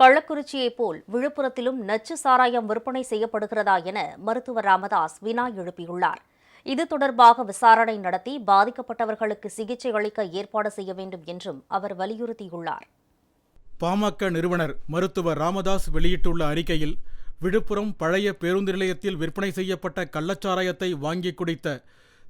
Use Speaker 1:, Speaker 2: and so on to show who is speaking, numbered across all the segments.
Speaker 1: கள்ளக்குறிச்சியைப் போல் விழுப்புரத்திலும் நச்சு சாராயம் விற்பனை செய்யப்படுகிறதா என மருத்துவர் ராமதாஸ் வினா எழுப்பியுள்ளார். இது தொடர்பாக விசாரணை நடத்தி பாதிக்கப்பட்டவர்களுக்கு சிகிச்சை அளிக்க ஏற்பாடு செய்ய வேண்டும் என்றும் அவர் வலியுறுத்தியுள்ளார்.
Speaker 2: பாமக நிறுவனர் மருத்துவர் ராமதாஸ் வெளியிட்டுள்ள அறிக்கையில் விழுப்புரம் பழைய பேருந்து நிலையத்தில் விற்பனை செய்யப்பட்ட கள்ளச்சாராயத்தை வாங்கி குடித்த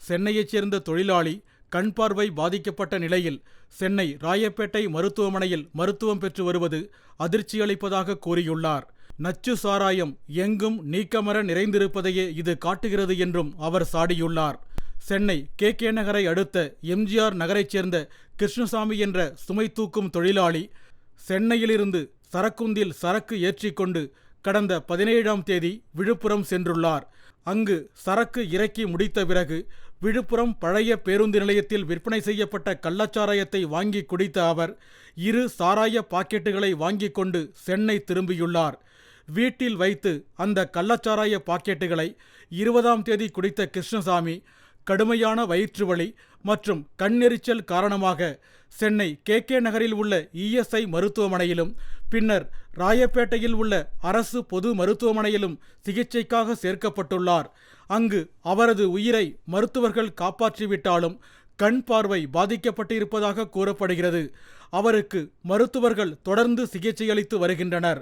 Speaker 2: சென்னையைச் சேர்ந்த தொழிலாளி கண் பார்வை பாதிக்கப்பட்ட நிலையில் சென்னை ராயப்பேட்டை மருத்துவமனையில் மருத்துவம் பெற்று வருவது அதிர்ச்சியளிப்பதாக கூறியுள்ளார். நச்சு சாராயம் எங்கும் நீக்கமர நிறைந்திருப்பதையே இது காட்டுகிறது என்றும் அவர் சாடியுள்ளார். சென்னை கே கே நகரை அடுத்த எம்ஜிஆர் நகரைச் சேர்ந்த கிருஷ்ணசாமி என்ற சுமை தூக்கும் தொழிலாளி சென்னையிலிருந்து சரக்குந்தில் சரக்கு ஏற்றிக்கொண்டு கடந்த பதினேழாம் தேதி விழுப்புரம் சென்றுள்ளார். அங்கு சரக்கு இறக்கி முடித்த பிறகு விழுப்புரம் பழைய பேருந்து நிலையத்தில் விற்பனை செய்யப்பட்ட கள்ளச்சாராயத்தை வாங்கி குடித்த அவர் இரு சாராய பாக்கெட்டுகளை வாங்கி கொண்டு சென்னை திரும்பியுள்ளார். வீட்டில் வைத்து அந்த கள்ளச்சாராய பாக்கெட்டுகளை இருபதாம் தேதி குடித்த கிருஷ்ணசாமி கடுமையான வயிற்றுவலி மற்றும் கண்ணெரிச்சல் காரணமாக சென்னை கே கே நகரில் உள்ள இஎஸ்ஐ மருத்துவமனையிலும் பின்னர் ராயப்பேட்டையில் உள்ள அரசு பொது மருத்துவமனையிலும் சிகிச்சைக்காக சேர்க்கப்பட்டுள்ளார். அங்கு அவரது உயிரை மருத்துவர்கள் காப்பாற்றிவிட்டாலும் கண் பார்வை பாதிக்கப்பட்டிருப்பதாக கூறப்படுகிறது. அவருக்கு மருத்துவர்கள் தொடர்ந்து சிகிச்சையளித்து வருகின்றனர்.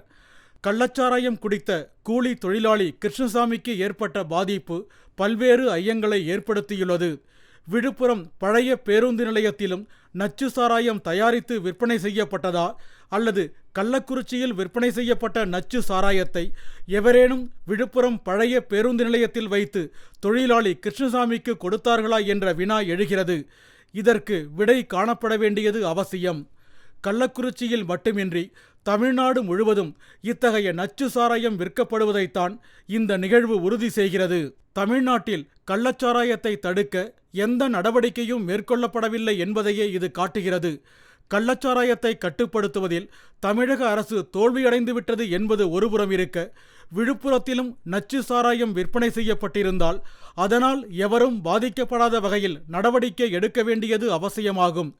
Speaker 2: கள்ளச்சாராயம் குடித்த கூலி தொழிலாளி கிருஷ்ணசாமிக்கு ஏற்பட்ட பாதிப்பு பல்வேறு ஐயங்களை ஏற்படுத்தியுள்ளது. விழுப்புரம் பழைய பேருந்து நிலையத்திலும் நச்சு சாராயம் தயாரித்து விற்பனை செய்யப்பட்டதா அல்லது கள்ளக்குறிச்சியில் விற்பனை செய்யப்பட்ட நச்சு சாராயத்தை எவரேனும் விழுப்புரம் பழைய பேருந்து நிலையத்தில் வைத்து தொழிலாளி கிருஷ்ணசாமிக்கு கொடுத்தார்களா என்ற வினா எழுகிறது. இதற்கு விடை காணப்பட வேண்டியது அவசியம். கள்ளக்குறிச்சியில் மட்டுமின்றி தமிழ்நாடு முழுவதும் இத்தகைய நச்சு சாராயம் விற்கப்படுவதைத்தான் இந்த நிகழ்வு உறுதி செய்கிறது. தமிழ்நாட்டில் கள்ளச்சாராயத்தை தடுக்க எந்த நடவடிக்கையும் மேற்கொள்ளப்படவில்லை என்பதையே இது காட்டுகிறது. கள்ளச்சாராயத்தை கட்டுப்படுத்துவதில் தமிழக அரசு தோல்வியடைந்துவிட்டது என்பது ஒருபுறம் இருக்க விழுப்புரத்திலும் நச்சு சாராயம் விற்பனை செய்யப்பட்டிருந்தால் அதனால் எவரும் பாதிக்கப்படாத வகையில் நடவடிக்கை எடுக்க வேண்டியது அவசியமாகும்.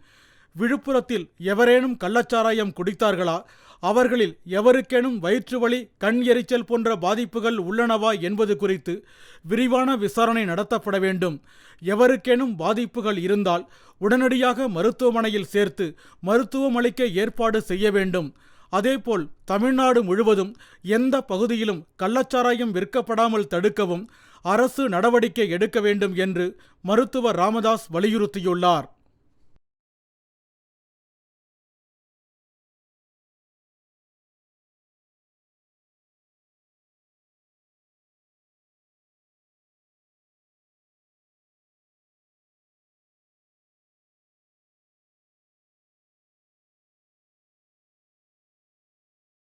Speaker 2: விழுப்புரத்தில் எவரேனும் கள்ளச்சாராயம் குடித்தார்களா? அவர்களில் எவருக்கேனும் வயிற்றுவலி கண் எரிச்சல் போன்ற பாதிப்புகள் உள்ளனவா என்பது குறித்து விரிவான விசாரணை நடத்தப்பட வேண்டும். எவருக்கேனும் பாதிப்புகள் இருந்தால் உடனடியாக மருத்துவமனையில் சேர்த்து மருத்துவமளிக்க ஏற்பாடு செய்ய வேண்டும். அதேபோல் தமிழ்நாடு முழுவதும் எந்த பகுதியிலும் கள்ளச்சாராயம் விற்கப்படாமல் தடுக்கவும் அரசு நடவடிக்கை எடுக்க வேண்டும் என்று மருத்துவர் ராமதாஸ் வலியுறுத்தியுள்ளார்.